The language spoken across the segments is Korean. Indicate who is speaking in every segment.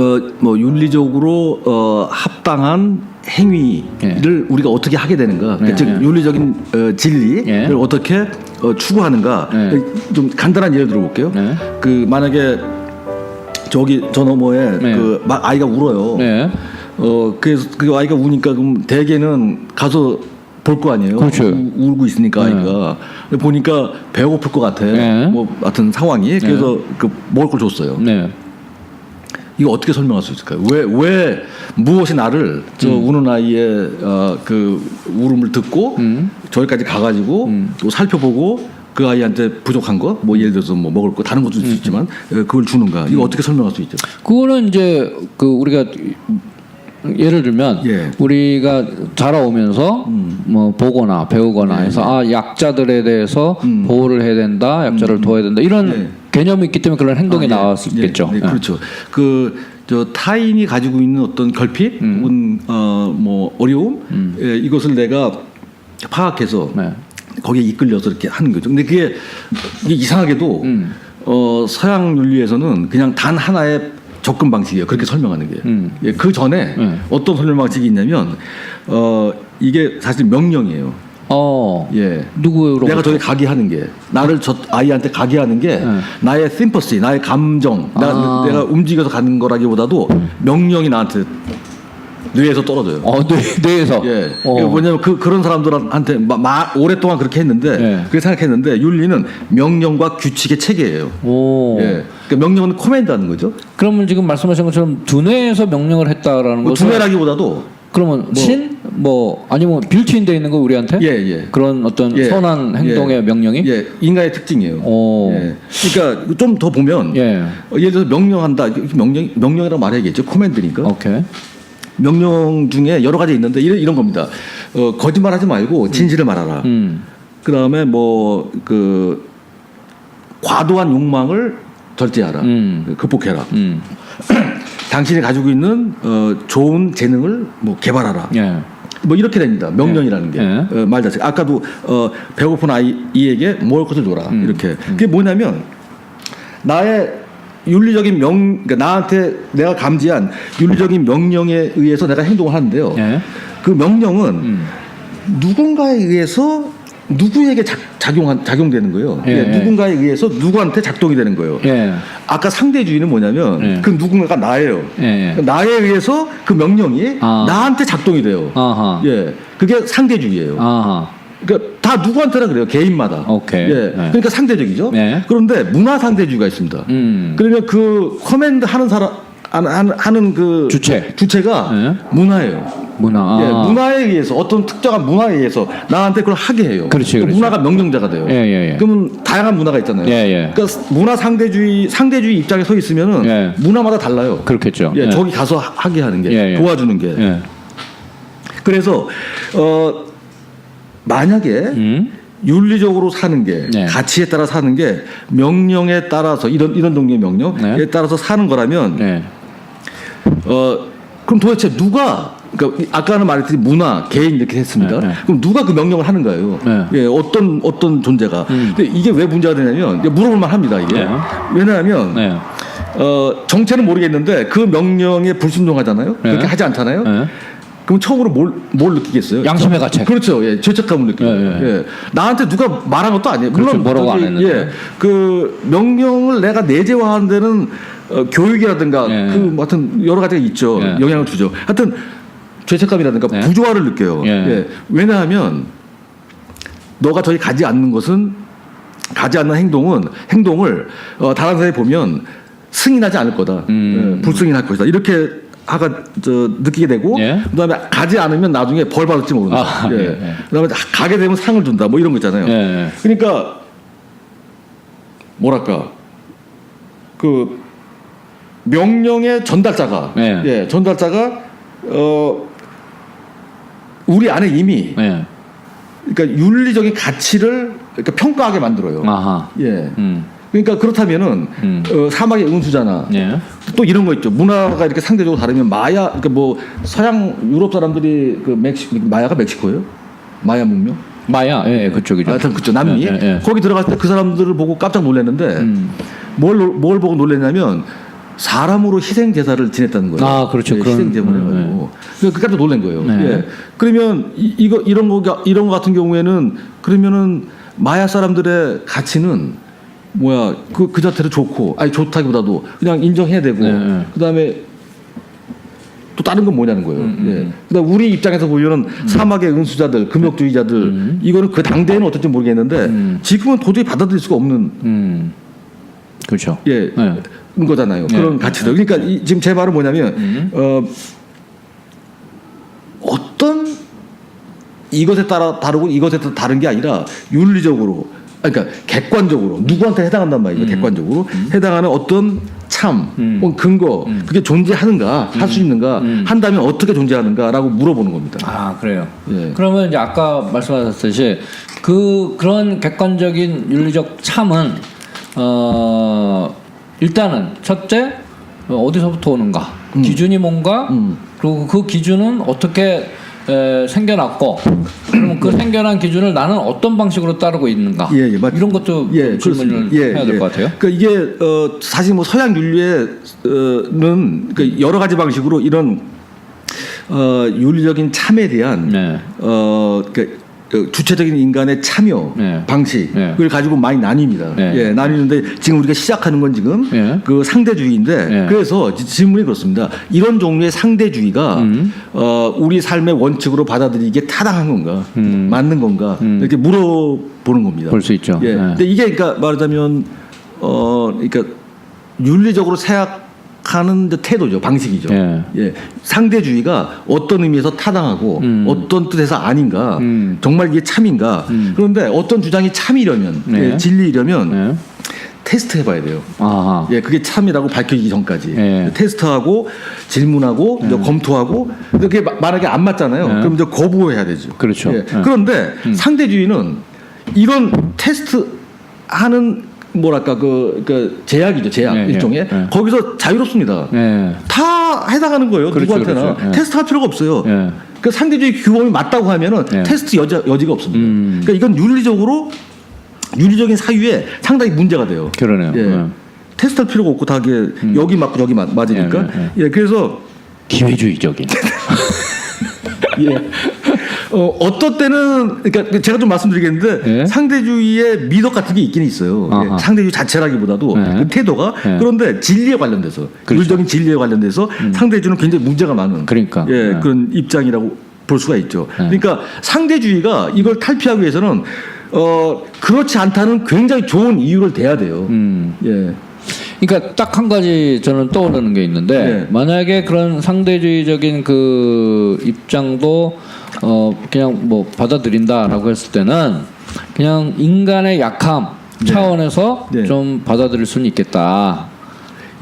Speaker 1: 어 뭐 윤리적으로 어 합당한 행위를 우리가 어떻게 하게 되는가,
Speaker 2: 예,
Speaker 1: 즉
Speaker 2: 예.
Speaker 1: 윤리적인 어, 진리를
Speaker 2: 예.
Speaker 1: 어떻게 어, 추구하는가.
Speaker 2: 예.
Speaker 1: 좀 간단한 예를 들어볼게요.
Speaker 2: 예.
Speaker 1: 그 만약에 저기 저 너머에
Speaker 2: 네.
Speaker 1: 그 마- 아이가 울어요.
Speaker 2: 네.
Speaker 1: 어 그래서 그 아이가 우니까 그럼 대개는 가서 볼 거 아니에요.
Speaker 2: 그렇죠.
Speaker 1: 우- 울고 있으니까 아이가 근데 보니까 배고플 것 같아.
Speaker 2: 네.
Speaker 1: 뭐 같은 상황이 그래서 그 먹을 걸 줬어요.
Speaker 2: 네.
Speaker 1: 이거 어떻게 설명할 수 있을까요? 왜 왜 무엇이 나를 저
Speaker 2: 음.
Speaker 1: 우는 아이의 어, 그 울음을 듣고
Speaker 2: 음.
Speaker 1: 저기까지 가가지고 또 살펴보고 그 아이한테 부족한 거, 뭐 예를 들어서 뭐 먹을 거 다른 것도
Speaker 2: 음.
Speaker 1: 있지만 어, 그걸 주는가? 이거 어떻게 설명할 수 있죠?
Speaker 2: 그거는 이제 그 우리가 예를 들면
Speaker 1: 예. 음.
Speaker 2: 우리가 자라오면서 뭐 보거나 배우거나
Speaker 1: 네,
Speaker 2: 해서 아 약자들에 대해서
Speaker 1: 음.
Speaker 2: 보호를 해야 된다, 약자를 도와야 된다 이런
Speaker 1: 네.
Speaker 2: 개념이 있기 때문에 그런 행동이
Speaker 1: 아, 예.
Speaker 2: 나왔겠죠.
Speaker 1: 네, 네, 그렇죠. 그 저 타인이 가지고 있는 어떤 결핍,
Speaker 2: 음.
Speaker 1: 혹은 어뭐 어려움, 예, 이것을 내가 파악해서
Speaker 2: 네.
Speaker 1: 거기에 이끌려서 이렇게 하는 거죠. 근데 그게, 이상하게도
Speaker 2: 음.
Speaker 1: 어, 서양 윤리에서는 그냥 단 하나의 접근 방식이에요. 그렇게 설명하는 게.
Speaker 2: 음.
Speaker 1: 예, 그 전에
Speaker 2: 네.
Speaker 1: 어떤 설명 방식이 있냐면 어, 이게 사실 명령이에요.
Speaker 2: 어.
Speaker 1: 예.
Speaker 2: 누구로?
Speaker 1: 내가 저기 가게 하는 게 나를 저 아이한테 가게 하는 게
Speaker 2: 네.
Speaker 1: 나의 심퍼시, 나의 감정, 나,
Speaker 2: 아.
Speaker 1: 내가 움직여서 가는 거라기보다도 명령이 나한테 뇌에서 떨어져요.
Speaker 2: 어, 뇌, 뇌에서.
Speaker 1: 예.
Speaker 2: 어.
Speaker 1: 뭐냐면 그 그런 사람들한테 마, 마- 오랫동안 그렇게 했는데
Speaker 2: 예.
Speaker 1: 그렇게 생각했는데 윤리는 명령과 규칙의 체계예요.
Speaker 2: 오.
Speaker 1: 예. 그러니까 명령은 코맨드하는 거죠.
Speaker 2: 그러면 지금 말씀하신 것처럼 두뇌에서 명령을 했다라는
Speaker 1: 뭐
Speaker 2: 것은
Speaker 1: 두뇌라기보다도
Speaker 2: 그러면 신? 뭐 아니면 빌트인돼 있는 거 우리한테?
Speaker 1: 예, 예.
Speaker 2: 그런 어떤
Speaker 1: 예.
Speaker 2: 선한 행동의
Speaker 1: 예.
Speaker 2: 명령이?
Speaker 1: 예, 인간의 특징이에요.
Speaker 2: 오.
Speaker 1: 예. 그러니까 좀 더 보면
Speaker 2: 예.
Speaker 1: 어, 예를 들어서 명령한다. 이렇게 명령 명령이라고 말해야겠죠. 코맨드니까.
Speaker 2: 오케이.
Speaker 1: 명령 중에 여러 가지 있는데 이런, 이런 겁니다. 어, 거짓말하지 말고 진실을 말하라.
Speaker 2: 음.
Speaker 1: 그다음에 뭐 그 과도한 욕망을 절제하라.
Speaker 2: 음.
Speaker 1: 극복해라.
Speaker 2: 음.
Speaker 1: 당신이 가지고 있는 어, 좋은 재능을 뭐 개발하라.
Speaker 2: 예.
Speaker 1: 뭐 이렇게 됩니다. 명령이라는 게
Speaker 2: 예.
Speaker 1: 어, 말 자체가 아까도 어, 배고픈 아이에게 먹을 것을 줘라
Speaker 2: 음.
Speaker 1: 이렇게 그게 뭐냐면 나의 윤리적인 명 그러니까 나한테 내가 감지한 윤리적인 명령에 의해서 내가 행동을 하는데요.
Speaker 2: 예.
Speaker 1: 그 명령은
Speaker 2: 음.
Speaker 1: 누군가에 의해서 누구에게 작, 작용한 작용되는 거예요.
Speaker 2: 예.
Speaker 1: 예, 누군가에 의해서 누구한테 작동이 되는 거예요.
Speaker 2: 예.
Speaker 1: 아까 상대주의는 뭐냐면
Speaker 2: 예.
Speaker 1: 그 누군가가 나예요.
Speaker 2: 예. 예.
Speaker 1: 나에 의해서 그 명령이
Speaker 2: 아.
Speaker 1: 나한테 작동이 돼요.
Speaker 2: 아하.
Speaker 1: 예, 그게 상대주의예요.
Speaker 2: 아하.
Speaker 1: 그러니까 다 누구한테나 그래요. 개인마다.
Speaker 2: 오케이.
Speaker 1: 예,
Speaker 2: 네.
Speaker 1: 그러니까 상대적이죠.
Speaker 2: 네.
Speaker 1: 그런데 문화 상대주의가 있습니다.
Speaker 2: 음.
Speaker 1: 그러면 그 커맨드 하는 사람 하는, 그
Speaker 2: 주체.
Speaker 1: 주체가
Speaker 2: 네.
Speaker 1: 문화예요.
Speaker 2: 문화. 아.
Speaker 1: 예, 문화에 의해서 어떤 특정한 문화에 의해서 나한테 그걸 하게 해요.
Speaker 2: 그렇지,
Speaker 1: 그
Speaker 2: 그렇지.
Speaker 1: 문화가 명령자가 돼요.
Speaker 2: 예, 예, 예.
Speaker 1: 그러면 다양한 문화가 있잖아요.
Speaker 2: 예, 예.
Speaker 1: 그러니까 문화 상대주의 상대주의 입장에 서 있으면은
Speaker 2: 예.
Speaker 1: 문화마다 달라요.
Speaker 2: 그렇겠죠.
Speaker 1: 예,
Speaker 2: 예.
Speaker 1: 저기 가서 하- 하게 하는 게
Speaker 2: 예, 예.
Speaker 1: 도와주는 게.
Speaker 2: 예.
Speaker 1: 그래서 어 만약에
Speaker 2: 음.
Speaker 1: 윤리적으로 사는 게
Speaker 2: 네.
Speaker 1: 가치에 따라 사는 게 명령에 따라서 이런 이런 종류의 명령에
Speaker 2: 네.
Speaker 1: 따라서 사는 거라면
Speaker 2: 예.
Speaker 1: 어 그럼 도대체 누가 그러니까 이- 아까는 말했듯이 문화 개인 이렇게 했습니다.
Speaker 2: 네, 네.
Speaker 1: 그럼 누가 그 명령을 하는 거예요?
Speaker 2: 네.
Speaker 1: 예, 어떤 어떤 존재가.
Speaker 2: 음.
Speaker 1: 근데 이게 왜 문제가 되냐면 이게 물어볼 만 합니다. 이게
Speaker 2: 네.
Speaker 1: 왜냐하면
Speaker 2: 네.
Speaker 1: 어 정체는 모르겠는데 그 명령에 불순종하잖아요.
Speaker 2: 네.
Speaker 1: 그렇게 하지 않잖아요.
Speaker 2: 예.
Speaker 1: 그럼 처음으로 뭘, 뭘 느끼겠어요?
Speaker 2: 양심의 가책.
Speaker 1: 그렇죠. 예, 죄책감을 느끼고.
Speaker 2: 예, 예.
Speaker 1: 예. 나한테 누가 말한 것도 아니에요.
Speaker 2: 그렇죠.
Speaker 1: 물론
Speaker 2: 뭐라고 안 했는데.
Speaker 1: 예, 그 명령을 내가 내재화하는 데는 어, 교육이라든가
Speaker 2: 예.
Speaker 1: 그뭐 하여튼 여러 가지가 있죠.
Speaker 2: 예.
Speaker 1: 영향을 주죠. 하여튼 죄책감이라든가
Speaker 2: 예.
Speaker 1: 부조화를 느껴요.
Speaker 2: 예.
Speaker 1: 예. 왜냐하면 너가 저기 가지 않는 것은 가지 않는 행동은 행동을 어, 다른 사람이 보면 승인하지 않을 거다.
Speaker 2: 음.
Speaker 1: 예, 불승인할 것이다. 이렇게 하가 저 느끼게 되고
Speaker 2: 예.
Speaker 1: 그다음에 가지 않으면 나중에 벌 받을지 모른다.
Speaker 2: 아,
Speaker 1: 예.
Speaker 2: 예, 예.
Speaker 1: 그다음에 가게 되면 상을 준다. 뭐 이런 거 있잖아요.
Speaker 2: 예.
Speaker 1: 그러니까 뭐랄까 그 명령의 전달자가
Speaker 2: 예.
Speaker 1: 예, 전달자가 어 우리 안에 이미
Speaker 2: 예.
Speaker 1: 그러니까 윤리적인 가치를 그러니까 평가하게 만들어요.
Speaker 2: 아하.
Speaker 1: 예.
Speaker 2: 음.
Speaker 1: 그러니까 그렇다면은
Speaker 2: 음.
Speaker 1: 어, 사막의 은수잖아.
Speaker 2: 예.
Speaker 1: 또 이런 거 있죠. 문화가 이렇게 상대적으로 다르면 마야, 그러니까 뭐 서양 유럽 사람들이 그 멕시 마야가 멕시코예요? 마야 문명?
Speaker 2: 마야. 예, 예. 그쪽이죠.
Speaker 1: 하여튼 그쪽 남미.
Speaker 2: 예, 예, 예.
Speaker 1: 거기 들어갔을 때그 사람들을 보고 깜짝 놀랐는데
Speaker 2: 음.
Speaker 1: 뭘, 보고 놀랐냐면 사람으로 희생 제사를 지냈다는 거예요.
Speaker 2: 아, 그렇죠.
Speaker 1: 예,
Speaker 2: 그런-
Speaker 1: 희생 제물을
Speaker 2: 음,
Speaker 1: 가지고. 그 깜짝 놀란 거예요.
Speaker 2: 네.
Speaker 1: 예. 그러면 이, 이거 이런 거 이런 거 같은 경우에는 그러면은 마야 사람들의 가치는 뭐야 그 그 자체로 좋고 아니 좋다기보다도 그냥 인정해야 되고
Speaker 2: 네, 네.
Speaker 1: 그다음에 또 다른 건 뭐냐는 거예요.
Speaker 2: 음, 음,
Speaker 1: 예. 그다음 우리 입장에서 보면은 사막의 은수자들, 금욕주의자들 이거는 그 당대에는 어떨지 모르겠는데
Speaker 2: 음.
Speaker 1: 지금은 도저히 받아들일 수가 없는
Speaker 2: 음. 그렇죠.
Speaker 1: 예,
Speaker 2: 네.
Speaker 1: 인 거잖아요.
Speaker 2: 네.
Speaker 1: 그런 가치들. 그러니까 이, 지금 제 말은 뭐냐면
Speaker 2: 음.
Speaker 1: 어, 어떤 이것에 따라 다르고 이것에 따라 다른 게 아니라 윤리적으로 그러니까 객관적으로 누구한테 해당한단 말이에요. 객관적으로 해당하는 어떤 참,
Speaker 2: 음.
Speaker 1: 혹은 근거 그게 존재하는가 할 수 있는가
Speaker 2: 음.
Speaker 1: 한다면 어떻게 존재하는가라고 물어보는 겁니다.
Speaker 2: 아 그래요.
Speaker 1: 예.
Speaker 2: 그러면 이제 아까 말씀하셨듯이 그 그런 객관적인 윤리적 참은 어 일단은 첫째 어, 어디서부터 오는가 기준이 뭔가
Speaker 1: 음.
Speaker 2: 그리고 그 기준은 어떻게 에, 생겨났고 그 생겨난 기준을 나는 어떤 방식으로 따르고 있는가
Speaker 1: 예, 예, 맞-
Speaker 2: 이런 것도
Speaker 1: 예,
Speaker 2: 좀 질문을
Speaker 1: 그렇습니다. 예,
Speaker 2: 해야 될
Speaker 1: 예.
Speaker 2: 것 같아요.
Speaker 1: 그러니까 이게 어, 사실 뭐 서양 윤리에는 그 여러 가지 방식으로 이런 어, 윤리적인 참에 대한
Speaker 2: 네.
Speaker 1: 어, 그, 그 주체적인 인간의 참여
Speaker 2: 네.
Speaker 1: 방식을
Speaker 2: 네.
Speaker 1: 가지고 많이 나뉩니다.
Speaker 2: 네.
Speaker 1: 예, 나뉘는데 지금 우리가 시작하는 건 지금
Speaker 2: 예.
Speaker 1: 그 상대주의인데
Speaker 2: 예.
Speaker 1: 그래서 지- 질문이 그렇습니다. 이런 종류의 상대주의가
Speaker 2: 음.
Speaker 1: 어, 우리 삶의 원칙으로 받아들이기에 타당한 건가,
Speaker 2: 음.
Speaker 1: 맞는 건가
Speaker 2: 음.
Speaker 1: 이렇게 물어보는 겁니다.
Speaker 2: 볼 수 있죠.
Speaker 1: 예.
Speaker 2: 네.
Speaker 1: 근데 이게 그러니까 말하자면 어 그러니까 윤리적으로 생각 하는 태도죠, 방식이죠.
Speaker 2: 예.
Speaker 1: 상대주의가 어떤 의미에서 타당하고
Speaker 2: 음.
Speaker 1: 어떤 뜻에서 아닌가,
Speaker 2: 음.
Speaker 1: 정말 이게 참인가.
Speaker 2: 음.
Speaker 1: 그런데 어떤 주장이 참이려면,
Speaker 2: 네.
Speaker 1: 예, 진리이려면
Speaker 2: 네.
Speaker 1: 테스트 해봐야 돼요.
Speaker 2: 아하.
Speaker 1: 예, 그게 참이라고 밝혀지기 전까지
Speaker 2: 예.
Speaker 1: 테스트하고 질문하고 이제 검토하고 마- 만약에 안 맞잖아요.
Speaker 2: 예.
Speaker 1: 그럼 이제 거부해야 되죠.
Speaker 2: 그렇죠.
Speaker 1: 예.
Speaker 2: 예.
Speaker 1: 그런데 상대주의는 이런 테스트 하는 뭐랄까 그, 그 제약이죠, 제약
Speaker 2: 예, 예.
Speaker 1: 일종의
Speaker 2: 예.
Speaker 1: 거기서 자유롭습니다.
Speaker 2: 네.
Speaker 1: 다 해당하는 거예요.
Speaker 2: 그렇죠,
Speaker 1: 누구한테나
Speaker 2: 그렇죠. 예.
Speaker 1: 테스트 할 필요가 없어요.
Speaker 2: 예.
Speaker 1: 그 상대주의 규범이 맞다고 하면은
Speaker 2: 예.
Speaker 1: 테스트 여지, 여지가 없습니다.
Speaker 2: 음.
Speaker 1: 그러니까 이건 윤리적으로 윤리적인 사유에 상당히 문제가 돼요.
Speaker 2: 그러네요.
Speaker 1: 예.
Speaker 2: 예.
Speaker 1: 테스트할 필요가 없고 다 이게 여기 맞고 여기 맞, 맞으니까
Speaker 2: 예,
Speaker 1: 예, 그래서
Speaker 2: 기회주의적인.
Speaker 1: 예. 어, 어떤 때는 그러니까 제가 좀 말씀드리겠는데
Speaker 2: 예.
Speaker 1: 상대주의의 미덕 같은 게 있긴 있어요. 예,
Speaker 2: 아하.
Speaker 1: 상대주의 자체라기보다도
Speaker 2: 예.
Speaker 1: 그 태도가
Speaker 2: 예.
Speaker 1: 그런데 진리에 관련돼서
Speaker 2: 그렇죠. 음.
Speaker 1: 윤리적인 진리에 관련돼서 상대주의는 굉장히 문제가 많은
Speaker 2: 그러니까.
Speaker 1: 예,
Speaker 2: 예.
Speaker 1: 그런 입장이라고 볼 수가 있죠.
Speaker 2: 예.
Speaker 1: 그러니까 상대주의가 이걸 탈피하기 위해서는 어 그렇지 않다는 굉장히 좋은 이유를 대야 돼요.
Speaker 2: 음.
Speaker 1: 예.
Speaker 2: 그러니까 딱 한 가지 저는 떠오르는 게 있는데
Speaker 1: 네.
Speaker 2: 만약에 그런 상대주의적인 그 입장도 어 그냥 뭐 받아들인다라고 했을 때는 그냥 인간의 약함 차원에서
Speaker 1: 네.
Speaker 2: 좀 받아들일 수는 있겠다.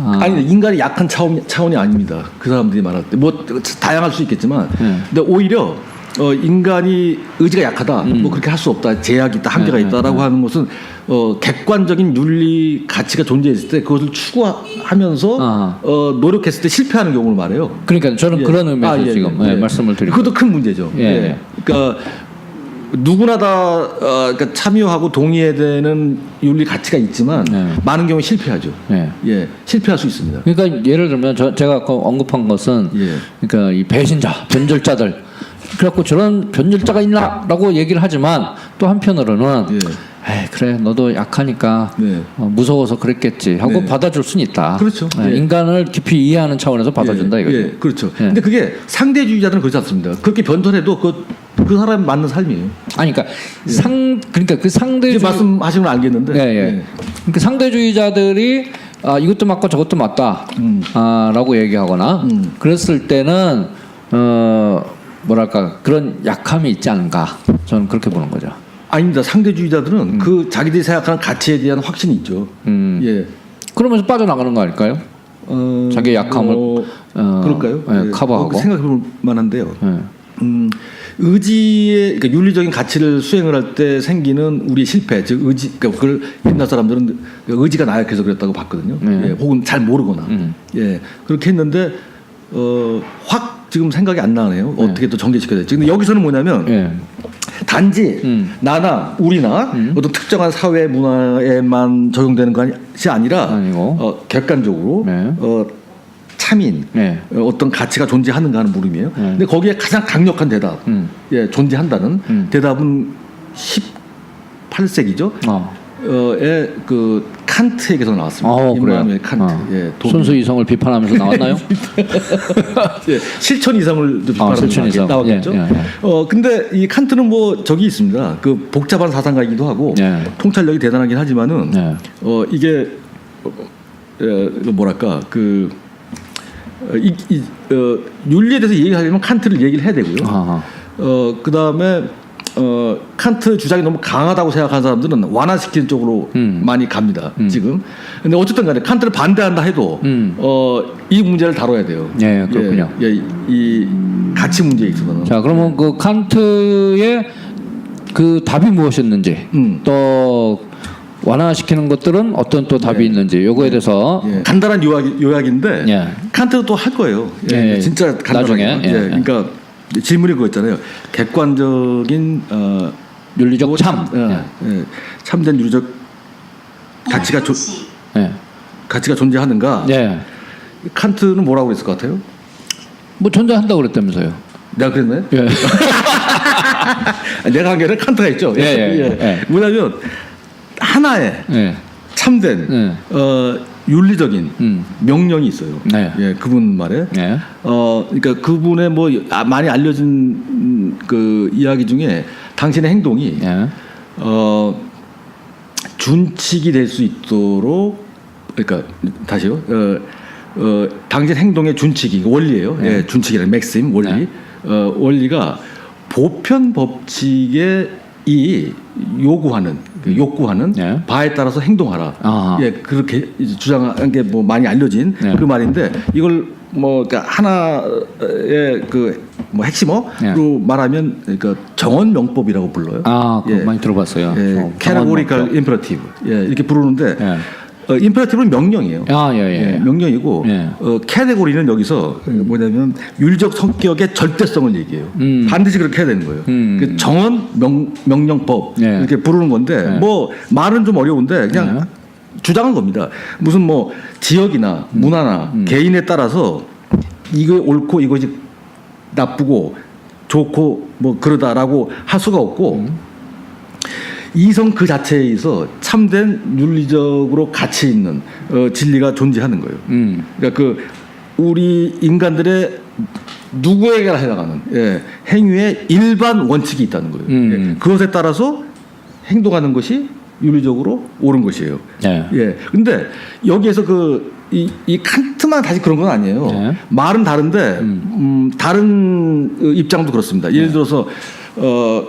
Speaker 2: 아,
Speaker 1: 아니 인간이 약한 차원, 차원이 아닙니다. 그 사람들이 말할 때 뭐 다양할 수 있겠지만,
Speaker 2: 네.
Speaker 1: 근데 오히려 어, 인간이 의지가 약하다, 뭐 그렇게 할 수 없다, 제약이 있다, 한계가
Speaker 2: 음. 네,
Speaker 1: 있다라고 하는 것은 어, 객관적인 윤리 가치가 존재했을 때 그것을 추구하면서
Speaker 2: 아하.
Speaker 1: 어, 노력했을 때 실패하는 경우를 말해요.
Speaker 2: 그러니까 저는
Speaker 1: 예.
Speaker 2: 그런 의미에서
Speaker 1: 아, 예,
Speaker 2: 지금
Speaker 1: 예,
Speaker 2: 예,
Speaker 1: 예.
Speaker 2: 말씀을 드리고
Speaker 1: 그것도 큰 문제죠.
Speaker 2: 예, 예.
Speaker 1: 그러니까 누구나 다 어, 그러니까 참여하고 동의해야 되는 윤리 가치가 있지만
Speaker 2: 네.
Speaker 1: 많은 경우 실패하죠.
Speaker 2: 예.
Speaker 1: 예, 실패할 수 있습니다.
Speaker 2: 그러니까 예를 들면 저, 제가 언급한 것은
Speaker 1: 예.
Speaker 2: 그러니까 이 배신자, 변절자들 그래갖고 저런 변절자가 있나라고 얘기를 하지만 또 한편으로는
Speaker 1: 예.
Speaker 2: 에이 그래 너도 약하니까
Speaker 1: 네.
Speaker 2: 어, 무서워서 그랬겠지 하고
Speaker 1: 네.
Speaker 2: 받아줄 수는 있다.
Speaker 1: 그렇죠.
Speaker 2: 예,
Speaker 1: 예.
Speaker 2: 인간을 깊이 이해하는 차원에서 받아준다
Speaker 1: 예,
Speaker 2: 이거죠.
Speaker 1: 예, 그렇죠.
Speaker 2: 예.
Speaker 1: 근데 그게 상대주의자들은 그렇지 않습니다. 그렇게 변절해도 그, 그 사람이 맞는 삶이에요.
Speaker 2: 아니 그러니까 상 그러니까 그
Speaker 1: 예.
Speaker 2: 상대주의
Speaker 1: 말씀하시면 알겠는데.
Speaker 2: 예, 예. 그러니까 상대주의자들이 아 이것도 맞고 저것도 맞다.
Speaker 1: 음.
Speaker 2: 아라고 얘기하거나
Speaker 1: 음.
Speaker 2: 그랬을 때는 어 뭐랄까 그런 약함이 있지 않은가 저는 그렇게 보는 거죠.
Speaker 1: 아닙니다. 상대주의자들은 그 자기들이 생각하는 가치에 대한 확신이 있죠.
Speaker 2: 음.
Speaker 1: 예.
Speaker 2: 그러면서 빠져나가는 거 아닐까요?
Speaker 1: 어,
Speaker 2: 자기의 약함을,
Speaker 1: 어,
Speaker 2: 어,
Speaker 1: 그럴까요?
Speaker 2: 예, 커버하고.
Speaker 1: 생각해 볼 만한데요.
Speaker 2: 예.
Speaker 1: 음, 의지의 그러니까 윤리적인 가치를 수행을 할 때 생기는 우리 실패, 즉 의지, 그러니까 그걸 옛날 사람들은 그 의지가 나약해서 그랬다고 봤거든요.
Speaker 2: 네.
Speaker 1: 예, 혹은 잘 모르거나,
Speaker 2: 음.
Speaker 1: 예, 그렇게 했는데 어, 확 지금 생각이 안 나네요. 어떻게 또 전개시켜야 될지. 근데 여기서는 뭐냐면
Speaker 2: 예.
Speaker 1: 단지
Speaker 2: 음.
Speaker 1: 나나 우리나 어떤 특정한 사회 문화에만 적용되는 것이 아니라
Speaker 2: 아니고.
Speaker 1: 어, 객관적으로
Speaker 2: 네.
Speaker 1: 어, 참인
Speaker 2: 네.
Speaker 1: 어, 어떤 가치가 존재하는가 하는 물음이에요.
Speaker 2: 네.
Speaker 1: 근데 거기에 가장 강력한 대답,
Speaker 2: 음.
Speaker 1: 예, 존재한다는
Speaker 2: 음.
Speaker 1: 대답은 18세기죠.
Speaker 2: 어.
Speaker 1: 어의 그 칸트에게서 나왔습니다.
Speaker 2: 어, 그래요.
Speaker 1: 임마누엘 칸트.
Speaker 2: 어.
Speaker 1: 예.
Speaker 2: 순수 이성을 비판하면서 나왔나요?
Speaker 1: 예, 실천 비판하는
Speaker 2: 실천
Speaker 1: 게
Speaker 2: 이상.
Speaker 1: 나왔겠죠.
Speaker 2: 예, 예, 예.
Speaker 1: 어 근데 이 칸트는 뭐 저기 있습니다. 그 복잡한 사상가이기도 하고
Speaker 2: 예.
Speaker 1: 통찰력이 대단하긴 하지만은
Speaker 2: 예.
Speaker 1: 어 이게 어, 어, 뭐랄까 그 어, 이, 이, 어, 윤리에 대해서 얘기하려면 칸트를 얘기를 해야 되고요.
Speaker 2: 아하.
Speaker 1: 어 그다음에 어 칸트 주장이 너무 강하다고 생각하는 사람들은 완화시키는 쪽으로
Speaker 2: 음.
Speaker 1: 많이 갑니다. 지금. 근데 어쨌든 간에 칸트를 반대한다 해도
Speaker 2: 음.
Speaker 1: 어 이 문제를 다뤄야 돼요.
Speaker 2: 예, 그렇군요.
Speaker 1: 예, 예, 이 가치 문제에 있어서는.
Speaker 2: 자, 그러면 그 칸트의 그 답이 무엇이었는지
Speaker 1: 음.
Speaker 2: 또 완화시키는 것들은 어떤 또 답이 있는지 요거에 대해서
Speaker 1: 예, 간단한 요약, 요약인데
Speaker 2: 예.
Speaker 1: 칸트도 또 할 거예요. 예,
Speaker 2: 예, 예.
Speaker 1: 진짜 간단하게.
Speaker 2: 나중에,
Speaker 1: 예,
Speaker 2: 예, 예.
Speaker 1: 그러니까 질문이 그거였잖아요. 객관적인 어,
Speaker 2: 윤리적 참.
Speaker 1: 어, 예, 참된 윤리적 가치가 조,
Speaker 2: 예.
Speaker 1: 가치가 존재하는가?
Speaker 2: 예.
Speaker 1: 칸트는 뭐라고 그랬을 것 같아요?
Speaker 2: 뭐 존재한다고 그랬다면서요.
Speaker 1: 내가 그랬나요?
Speaker 2: 예.
Speaker 1: 내가 한게 아니라 칸트가 있죠.
Speaker 2: 예, 예, 예.
Speaker 1: 뭐냐면 하나의
Speaker 2: 예.
Speaker 1: 참된
Speaker 2: 예.
Speaker 1: 어, 윤리적인
Speaker 2: 음.
Speaker 1: 명령이 있어요.
Speaker 2: 네.
Speaker 1: 예, 그분 말에.
Speaker 2: 예.
Speaker 1: 어, 그러니까 그분의 뭐 아, 많이 알려진 음, 그 이야기 중에 당신의 행동이
Speaker 2: 예.
Speaker 1: 어, 준칙이 될 수 있도록 그러니까 다시요. 어, 어, 당신 행동의 준칙이 원리예요. 예, 준칙이라는 맥심 원리.
Speaker 2: 네.
Speaker 1: 어, 원리가 보편 법칙에 이 요구하는 그 욕구하는
Speaker 2: 네.
Speaker 1: 바에 따라서 행동하라.
Speaker 2: 아하.
Speaker 1: 예, 그렇게 주장한 게 뭐 많이 알려진
Speaker 2: 네.
Speaker 1: 그 말인데 이걸 뭐 그러니까 하나의 그 뭐 핵심어로
Speaker 2: 네.
Speaker 1: 말하면 그러니까 정언 명법이라고 불러요.
Speaker 2: 아, 그거
Speaker 1: 예.
Speaker 2: 많이 들어봤어요.
Speaker 1: 예,
Speaker 2: 어,
Speaker 1: 캐나고리칼
Speaker 2: 정원
Speaker 1: 임페러티브 예, 이렇게 부르는데
Speaker 2: 예.
Speaker 1: 어, 임페러티브는 명령이에요.
Speaker 2: 아, 예, 예.
Speaker 1: 예, 명령이고
Speaker 2: 예.
Speaker 1: 어, 캐테고리는 여기서 뭐냐면 윤리적 성격의 절대성을 얘기해요.
Speaker 2: 음.
Speaker 1: 반드시 그렇게 해야 되는 거예요.
Speaker 2: 음.
Speaker 1: 그 정언 명, 명령법
Speaker 2: 예.
Speaker 1: 이렇게 부르는 건데
Speaker 2: 예.
Speaker 1: 뭐 말은 좀 어려운데 그냥 주장한 겁니다. 무슨 뭐 지역이나
Speaker 2: 음.
Speaker 1: 문화나 개인에 따라서 이거 옳고 이것이 나쁘고 좋고 뭐 그러다라고 할 수가 없고
Speaker 2: 음.
Speaker 1: 이성 그 자체에서 참된 윤리적으로 가치 있는 어, 진리가 존재하는 거예요.
Speaker 2: 음.
Speaker 1: 그러니까 그 우리 인간들의 누구에게나 해당하는 예, 행위의 일반 원칙이 있다는 거예요.
Speaker 2: 음.
Speaker 1: 예, 그것에 따라서 행동하는 것이 윤리적으로 옳은 것이에요.
Speaker 2: 예.
Speaker 1: 예. 근데 여기에서 그 이, 이 칸트만 다시 그런 건 아니에요.
Speaker 2: 네.
Speaker 1: 말은 다른데 음, 다른 어, 입장도 그렇습니다. 예를 들어서 어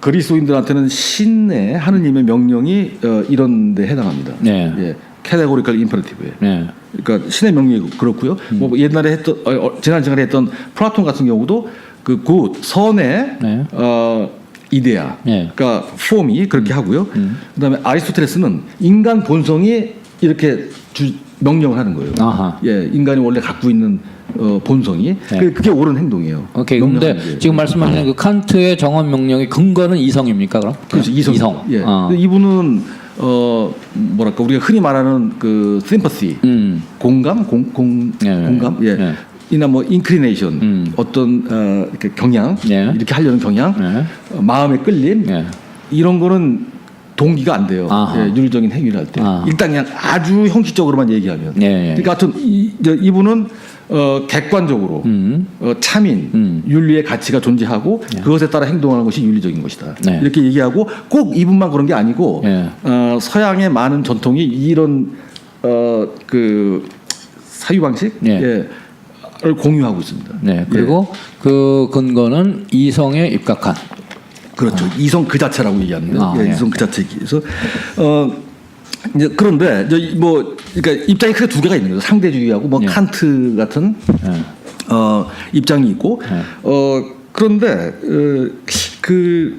Speaker 1: 그리스도인들한테는 신의 하느님의 명령이 어, 이런 데 해당합니다.
Speaker 2: 네.
Speaker 1: 예. 캐테고리컬 임페러티브에.
Speaker 2: 예.
Speaker 1: 그러니까 신의 명령이 그렇고요. 뭐 옛날에 했던 어, 어, 지난 시간에 했던 플라톤 같은 경우도 그 굿, 선의
Speaker 2: 네.
Speaker 1: 어, 이데아,
Speaker 2: 예.
Speaker 1: 그러니까 폼이 그렇게 하고요. 그다음에 아리스토텔레스는 인간 본성이 이렇게 주, 명령을 하는 거예요.
Speaker 2: 아하.
Speaker 1: 예, 인간이 원래 갖고 있는 어, 본성이
Speaker 2: 네.
Speaker 1: 그- 그게 옳은 행동이에요.
Speaker 2: 오케이. 근데
Speaker 1: 명령하는 게.
Speaker 2: 지금 말씀하시는 그 칸트의 정언 명령의 근거는 이성입니까, 그럼?
Speaker 1: 그렇죠 이성. 예.
Speaker 2: 어.
Speaker 1: 근데 이분은 어 뭐랄까 우리가 흔히 말하는 그 sympathy,
Speaker 2: 음.
Speaker 1: 공감, 공, 공
Speaker 2: 예, 예.
Speaker 1: 공감, 예.
Speaker 2: 예.
Speaker 1: 이나 뭐 inclination,
Speaker 2: 음.
Speaker 1: 어떤 어 이렇게 경향,
Speaker 2: 예.
Speaker 1: 이렇게 하려는 경향,
Speaker 2: 예.
Speaker 1: 어, 마음의 끌림,
Speaker 2: 예.
Speaker 1: 이런 거는 동기가 안 돼요.
Speaker 2: 아하.
Speaker 1: 예, 윤리적인 행위를 할 때.
Speaker 2: 아.
Speaker 1: 일단 그냥 아주 형식적으로만 얘기하면.
Speaker 2: 예, 예.
Speaker 1: 그러니까 하여튼 이, 저, 이분은 어, 객관적으로
Speaker 2: 음.
Speaker 1: 어, 참인
Speaker 2: 음.
Speaker 1: 윤리의 가치가 존재하고 그것에 따라 행동하는 것이 윤리적인 것이다.
Speaker 2: 네.
Speaker 1: 이렇게 얘기하고 꼭 이분만 그런 게 아니고
Speaker 2: 예.
Speaker 1: 어, 서양의 많은 전통이 이런 어, 그 사유 방식
Speaker 2: 예.
Speaker 1: 예, 를 공유하고 있습니다.
Speaker 2: 네. 그리고 그 근거는 이성에 입각한.
Speaker 1: 그렇죠. 이성 그 자체라고 얘기하는데
Speaker 2: 아,
Speaker 1: 예,
Speaker 2: 예.
Speaker 1: 이성 그 자체. 그래서 어 이제 그런데 이제 뭐 그러니까 입장이 크게 두 개가 있는 거죠. 상대주의하고 뭐
Speaker 2: 예.
Speaker 1: 칸트 같은
Speaker 2: 예.
Speaker 1: 어 입장이 있고
Speaker 2: 예.
Speaker 1: 어 그런데 어, 그이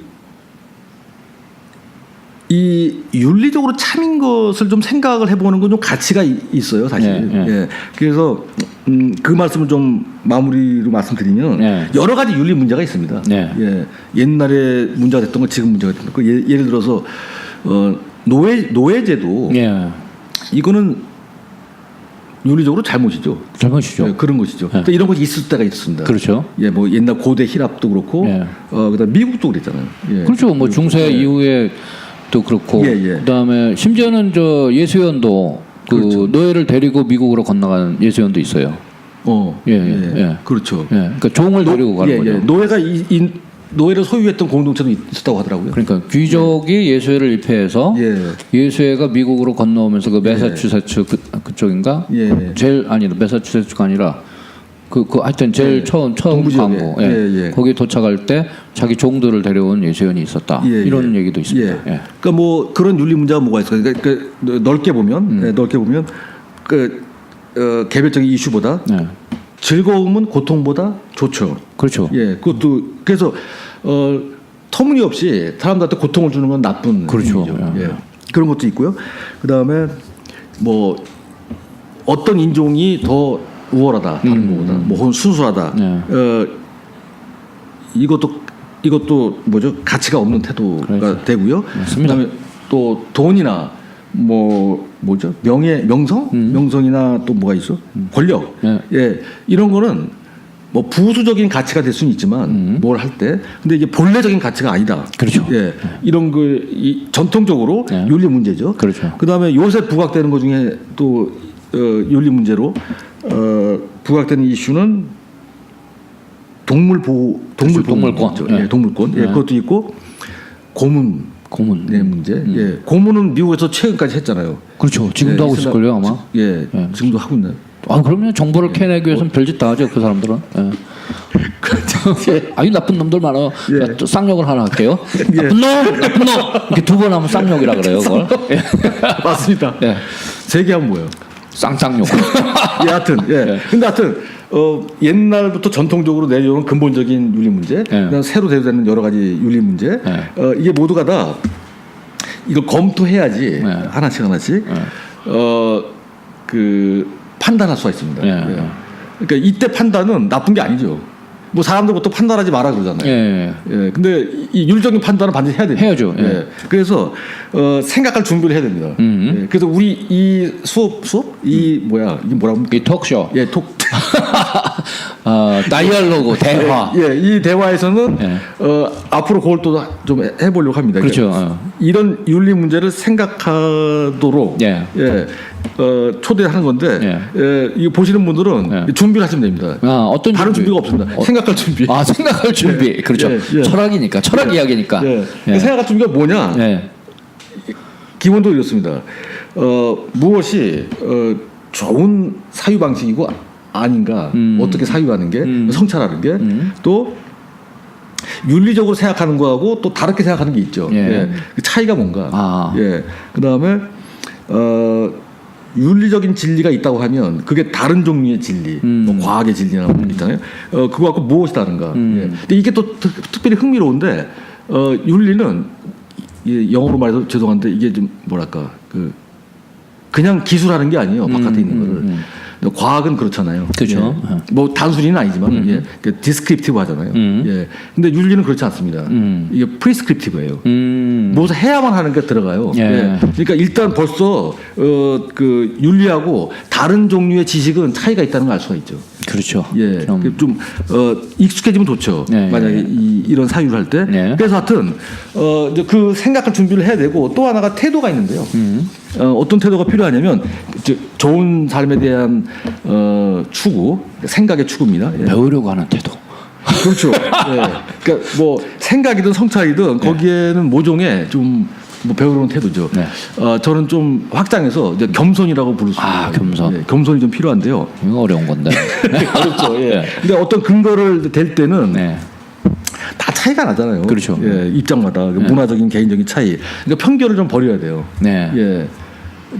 Speaker 1: 윤리적으로 참인 것을 좀 생각을 해보는 건 좀 가치가 이- 있어요, 사실.
Speaker 2: 예, 예.
Speaker 1: 예. 그래서 음, 그 말씀을 좀 마무리로 말씀드리면
Speaker 2: 예.
Speaker 1: 여러 가지 윤리 문제가 있습니다.
Speaker 2: 예.
Speaker 1: 예. 옛날에 문제가 됐던 거 지금 문제가 됐던 거. 예, 예를 들어서 어, 노예 노예제도
Speaker 2: 예.
Speaker 1: 이거는 윤리적으로 잘못이죠.
Speaker 2: 잘못이죠.
Speaker 1: 예, 그런 것이죠. 그러니까 이런 것이 있을 때가 있습니다.
Speaker 2: 그렇죠.
Speaker 1: 예, 뭐 옛날 고대 히랍도 그렇고,
Speaker 2: 예.
Speaker 1: 어, 그다음 미국도 그랬잖아요. 예.
Speaker 2: 그렇죠. 뭐 중세 이후에 또 그렇고
Speaker 1: 예, 예.
Speaker 2: 그다음에 심지어는 저 예수연도 그
Speaker 1: 그렇죠.
Speaker 2: 노예를 데리고 미국으로 건너간 예수연도 있어요.
Speaker 1: 어,
Speaker 2: 예, 예, 예.
Speaker 1: 그렇죠.
Speaker 2: 예. 그러니까 종을 데리고 가는
Speaker 1: 예,
Speaker 2: 거죠.
Speaker 1: 예. 노예가 이, 이 노예를 소유했던 공동체도 있었다고 하더라고요.
Speaker 2: 그러니까 귀족이 예 수회를 입회해서
Speaker 1: 예,
Speaker 2: 예수회가 미국으로 건너오면서 그 매사추세츠 그, 그쪽인가?
Speaker 1: 예,
Speaker 2: 제일 아니다 매사추세츠가 아니라 그, 그 하여튼 제일 처음 처음
Speaker 1: 지역에.
Speaker 2: 광고
Speaker 1: 예, 예.
Speaker 2: 거기 도착할 때 자기 종들을 데려온 예수연이 있었다
Speaker 1: 예,
Speaker 2: 이런
Speaker 1: 예.
Speaker 2: 얘기도 있습니다.
Speaker 1: 예.
Speaker 2: 예.
Speaker 1: 그러니까 뭐 그런 윤리 문제가 뭐가 있어요? 그러니까 그 넓게 보면,
Speaker 2: 음.
Speaker 1: 예, 넓게 보면 그 어, 개별적인 이슈보다
Speaker 2: 네.
Speaker 1: 즐거움은 고통보다 좋죠.
Speaker 2: 그렇죠.
Speaker 1: 예, 그것도 그래서 어, 터무니없이 사람들한테 고통을 주는 건 나쁜
Speaker 2: 그렇죠.
Speaker 1: 일이죠.
Speaker 2: 예.
Speaker 1: 예. 그런 것도 있고요. 그 다음에 뭐 어떤 인종이 더 우월하다 다른
Speaker 2: 음.
Speaker 1: 것보다 뭐 혹은 순수하다.
Speaker 2: 네.
Speaker 1: 어, 이것도 이것도 뭐죠 가치가 없는 태도가
Speaker 2: 그렇죠.
Speaker 1: 되고요.
Speaker 2: 맞습니다.
Speaker 1: 그다음에 또 돈이나 뭐 뭐죠 명예 명성
Speaker 2: 음.
Speaker 1: 명성이나 또 뭐가 있어 권력
Speaker 2: 예.
Speaker 1: 예 이런 거는 뭐 부수적인 가치가 될 수는 있지만 뭘할 때 근데 이게 본래적인 가치가 아니다.
Speaker 2: 음. 그렇죠.
Speaker 1: 예 이런 그 이 전통적으로
Speaker 2: 예.
Speaker 1: 윤리 문제죠.
Speaker 2: 그렇죠.
Speaker 1: 그다음에 요새 부각되는 것 중에 또 어, 윤리 문제로 어, 부각되는 이슈는 동물 보호 동물
Speaker 2: 그렇죠. 동물권. 예.
Speaker 1: 예, 동물권 예,
Speaker 2: 예.
Speaker 1: 그것도 있고 고문
Speaker 2: 고문.
Speaker 1: 네 문제 예 고문은 미국에서 최근까지 했잖아요.
Speaker 2: 그렇죠. 지금도
Speaker 1: 예,
Speaker 2: 하고 있을 걸요 아마.
Speaker 1: 예,
Speaker 2: 예.
Speaker 1: 지금도 하고 있나요?
Speaker 2: 아 그러면 정보를 캐내기 위해서는 별짓 다 하죠 그 사람들은. 예. 아이 나쁜 놈들 많아요.
Speaker 1: 예.
Speaker 2: 또 쌍욕을 하나 할게요.
Speaker 1: 예.
Speaker 2: 나쁜 놈, 나쁜 놈. 이렇게 두 번 하면 쌍욕이라 그래요 그걸. 예.
Speaker 1: 맞습니다.
Speaker 2: 예.
Speaker 1: 세개 하면 뭐예요?
Speaker 2: 쌍쌍욕.
Speaker 1: 예, 하여튼 예.
Speaker 2: 예.
Speaker 1: 근데 하여튼 어, 옛날부터 전통적으로 내려오는 근본적인 윤리 문제,
Speaker 2: 예.
Speaker 1: 그다음 새로 대두되는 여러 가지 윤리 문제,
Speaker 2: 예.
Speaker 1: 어, 이게 모두가 다 이걸 검토해야지
Speaker 2: 예.
Speaker 1: 하나씩 하나씩
Speaker 2: 예.
Speaker 1: 어그 판단할 수가 있습니다.
Speaker 2: 예.
Speaker 1: 예. 그러니까 이때 판단은 나쁜 게 아니죠. 뭐 사람들부터 판단하지 마라 그러잖아요.
Speaker 2: 예.
Speaker 1: 예, 근데 이 윤리적인 판단은 반드시 해야 됩니다.
Speaker 2: 해야죠. 예.
Speaker 1: 그래서 어, 생각할 준비를 해야 됩니다.
Speaker 2: 음.
Speaker 1: 예, 그래서 우리 이 수업 수업 이 뭐야 이게 뭐라고?
Speaker 2: 이 톡쇼.
Speaker 1: 예, 톡.
Speaker 2: 어, 다이얼로그 대화.
Speaker 1: 예, 이 대화에서는
Speaker 2: 예.
Speaker 1: 어, 앞으로 그걸 또 좀 해보려고 합니다.
Speaker 2: 그렇죠.
Speaker 1: 그러니까
Speaker 2: 어.
Speaker 1: 이런 윤리 문제를 생각하도록
Speaker 2: 예.
Speaker 1: 예, 어, 초대하는 건데
Speaker 2: 예.
Speaker 1: 예, 이거 보시는 분들은
Speaker 2: 예.
Speaker 1: 준비를 하시면 됩니다.
Speaker 2: 아 어떤
Speaker 1: 다른
Speaker 2: 준비?
Speaker 1: 준비가 없습니다.
Speaker 2: 어,
Speaker 1: 생각할 준비.
Speaker 2: 아 생각할 준비.
Speaker 1: 예.
Speaker 2: 그렇죠.
Speaker 1: 예, 예.
Speaker 2: 철학이니까 철학 이야기니까.
Speaker 1: 예.
Speaker 2: 예.
Speaker 1: 생각할 준비가 뭐냐?
Speaker 2: 예.
Speaker 1: 기본적으로 이렇습니다. 어, 무엇이 어, 좋은 사유 방식이고 아닌가,
Speaker 2: 음.
Speaker 1: 어떻게 사유하는 게,
Speaker 2: 음.
Speaker 1: 성찰하는 게,
Speaker 2: 음.
Speaker 1: 또 윤리적으로 생각하는 거하고 또 다르게 생각하는 게 있죠.
Speaker 2: 예.
Speaker 1: 그 차이가 뭔가.
Speaker 2: 아.
Speaker 1: 예. 그 다음에 어, 윤리적인 진리가 있다고 하면 그게 다른 종류의 진리,
Speaker 2: 음.
Speaker 1: 뭐 과학의 진리나 뭐 있잖아요. 어, 그거 갖고 무엇이 다른가.
Speaker 2: 음.
Speaker 1: 예. 근데 이게 또 특, 특별히 흥미로운데 어, 윤리는 이 영어로 말해서 죄송한데 이게 좀 뭐랄까 그 그냥 기술하는 게 아니에요. 바깥에 있는 거를.
Speaker 2: 음.
Speaker 1: 과학은 그렇잖아요.
Speaker 2: 그죠.
Speaker 1: 예. 뭐 단순히는 아니지만 예. 그 디스크립티브 하잖아요.
Speaker 2: 음.
Speaker 1: 예. 근데 윤리는 그렇지 않습니다.
Speaker 2: 음.
Speaker 1: 이게 프리스크립티브예요.
Speaker 2: 음.
Speaker 1: 무엇을 해야만 하는 게 들어가요.
Speaker 2: 예.
Speaker 1: 그러니까 일단 벌써 어, 그 윤리하고 다른 종류의 지식은 차이가 있다는 걸 알 수가 있죠.
Speaker 2: 그렇죠.
Speaker 1: 예, 좀그좀 어, 익숙해지면 좋죠.
Speaker 2: 예,
Speaker 1: 만약에
Speaker 2: 예.
Speaker 1: 이, 이런 사유를 할 때.
Speaker 2: 예.
Speaker 1: 그래서 하여튼 어, 이제 그 생각할 준비를 해야 되고 또 하나가 태도가 있는데요.
Speaker 2: 음.
Speaker 1: 어, 어떤 태도가 필요하냐면 저, 좋은 삶에 대한 어, 추구, 생각의 추구입니다. 예.
Speaker 2: 배우려고 하는 태도.
Speaker 1: 그렇죠. 예. 그러니까 뭐 생각이든 성찰이든 거기에는 모종의 좀 뭐 배우는 태도죠.
Speaker 2: 네.
Speaker 1: 어, 저는 좀 확장해서 이제 겸손이라고 부를 수
Speaker 2: 아,
Speaker 1: 있어요.
Speaker 2: 겸손.
Speaker 1: 예, 겸손이 좀 필요한데요.
Speaker 2: 이거 어려운 건데.
Speaker 1: 그렇죠. 예.
Speaker 2: 네.
Speaker 1: 근데 어떤 근거를 댈 때는
Speaker 2: 네.
Speaker 1: 다 차이가 나잖아요.
Speaker 2: 그렇죠.
Speaker 1: 예, 입장마다 그 문화적인 개인적인 차이. 그러니까 편견을 좀 버려야 돼요.
Speaker 2: 네.
Speaker 1: 예.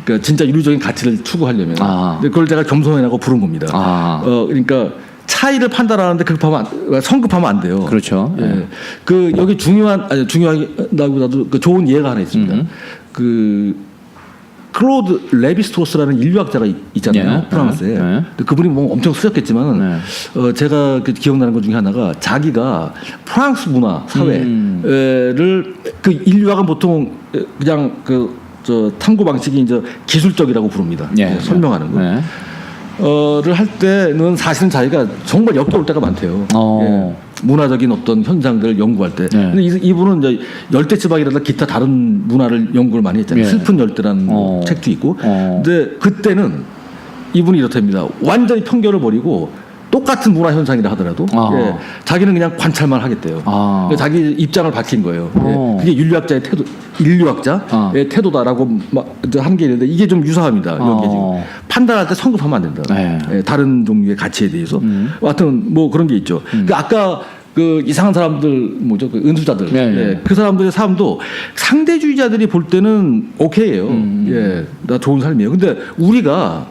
Speaker 1: 그러니까 진짜 윤리적인 가치를 추구하려면
Speaker 2: 아.
Speaker 1: 그걸 제가 겸손이라고 부른 겁니다.
Speaker 2: 아.
Speaker 1: 어 그러니까 차이를 판단하는데 급하면 안, 성급하면 안 돼요.
Speaker 2: 그렇죠.
Speaker 1: 예. 그 여기 중요한 아니 중요하기보다도 그 좋은 예가 하나 있습니다.
Speaker 2: 음.
Speaker 1: 그 클로드 레비스토스라는 인류학자가 있- 있잖아요
Speaker 2: 예.
Speaker 1: 프랑스에.
Speaker 2: 네.
Speaker 1: 그분이 뭐 엄청 쓰셨겠지만은
Speaker 2: 네.
Speaker 1: 어, 제가 그 기억나는 것 중에 하나가 자기가 프랑스 문화
Speaker 2: 음.
Speaker 1: 사회를 그 인류학은 보통 그냥 그 저 탐구 방식이 이제 기술적이라고 부릅니다.
Speaker 2: 예.
Speaker 1: 예, 설명하는 거.
Speaker 2: 네.
Speaker 1: 어를 할 때는 사실은 자기가 정말 역겨울 때가 많대요.
Speaker 2: 어.
Speaker 1: 예. 문화적인 어떤 현상들을 연구할 때.
Speaker 2: 네.
Speaker 1: 근데 이- 이분은 이제 열대 지방이라든가 기타 다른 문화를 연구를 많이 했잖아요.
Speaker 2: 예.
Speaker 1: 슬픈 열대라는
Speaker 2: 어.
Speaker 1: 책도 있고.
Speaker 2: 어.
Speaker 1: 근데 그때는 이분이 이렇답니다. 완전히 편견을 버리고 똑같은 문화 현상이라 하더라도
Speaker 2: 아.
Speaker 1: 예, 자기는 그냥 관찰만 하겠대요.
Speaker 2: 아.
Speaker 1: 그러니까 자기 입장을 밝힌 거예요.
Speaker 2: 어.
Speaker 1: 예. 그게 인류학자의 태도, 인류학자의
Speaker 2: 아.
Speaker 1: 태도다라고 막 이제 한게 있는데 이게 좀 유사합니다. 여기
Speaker 2: 어.
Speaker 1: 지금 판단할 때 성급하면 안 된다.
Speaker 2: 네.
Speaker 1: 예, 다른 종류의 가치에 대해서.
Speaker 2: 음.
Speaker 1: 하여튼 뭐 그런 게 있죠. 그 아까 그 이상한 사람들 뭐죠? 그 은수자들.
Speaker 2: 네, 네.
Speaker 1: 예, 그 사람들의 삶도 상대주의자들이 볼 때는 오케이예요.
Speaker 2: 음.
Speaker 1: 예, 나 좋은 삶이에요. 근데 우리가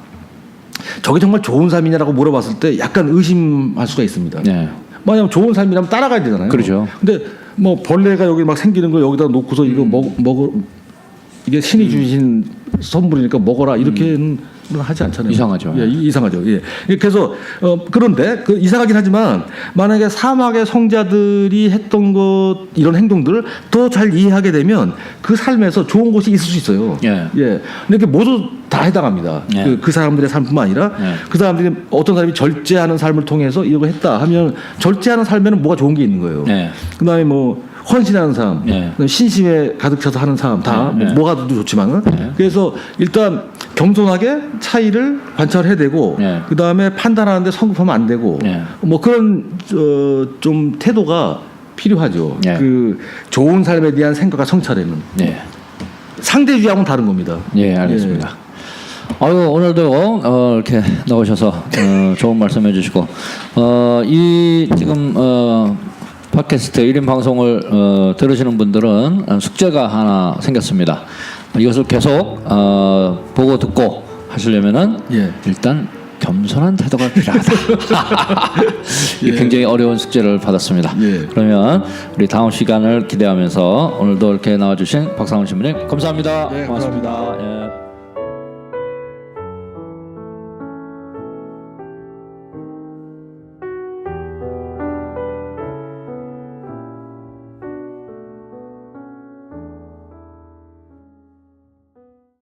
Speaker 1: 저게 정말 좋은 삶이냐라고 물어봤을 때 약간 의심할 수가 있습니다.
Speaker 2: 네.
Speaker 1: 만약 좋은 삶이라면 따라가야 되잖아요.
Speaker 2: 그렇죠.
Speaker 1: 근데 뭐 벌레가 여기 막 생기는 걸 여기다 놓고서 이거
Speaker 2: 음.
Speaker 1: 먹 먹어 이게 신이 주신 선물이니까 먹어라 이렇게는 하지 않잖아요.
Speaker 2: 음. 이상하죠.
Speaker 1: 예, 이- 이상하죠. 예. 그래서 어 그런데 그 이상하긴 하지만 만약에 사막의 성자들이 했던 것 이런 행동들을 더 잘 이해하게 되면 그 삶에서 좋은 곳이 있을 수 있어요.
Speaker 2: 예.
Speaker 1: 예. 근데 그 모두 다 해당합니다.
Speaker 2: 예.
Speaker 1: 그, 그 사람들의 삶뿐만 아니라
Speaker 2: 예.
Speaker 1: 그 사람들이 어떤 사람이 절제하는 삶을 통해서 이거 했다 하면 절제하는 삶에는 뭐가 좋은 게 있는 거예요.
Speaker 2: 네.
Speaker 1: 그다음에 뭐 헌신하는 삶,
Speaker 2: 예.
Speaker 1: 그다음에 신심에 가득 차서 하는 삶다
Speaker 2: 예, 예.
Speaker 1: 뭐, 가도 좋지만은
Speaker 2: 예.
Speaker 1: 그래서 일단 겸손하게 차이를 관찰해야 되고
Speaker 2: 예.
Speaker 1: 그다음에 판단하는데 성급하면 안 되고
Speaker 2: 예.
Speaker 1: 뭐 그런 어, 좀 태도가 필요하죠.
Speaker 2: 예.
Speaker 1: 그 좋은 삶에 대한 생각과 성찰에는
Speaker 2: 네.
Speaker 1: 상대주의하고는 다른 겁니다.
Speaker 2: 예, 알겠습니다. 아유 오늘도 어, 이렇게 나오셔서 어, 좋은 말씀해 주시고 어, 이 지금 어, 팟캐스트 1인 방송을 어, 들으시는 분들은 어, 숙제가 하나 생겼습니다. 이것을 계속 어, 보고 듣고 하시려면은
Speaker 1: 예.
Speaker 2: 일단 겸손한 태도가 필요하다. 이 굉장히 어려운 숙제를 받았습니다.
Speaker 1: 예.
Speaker 2: 그러면 우리 다음 시간을 기대하면서 오늘도 이렇게 나와주신 박상훈 신부님 감사합니다.
Speaker 1: 네,
Speaker 2: 고맙습니다. 예.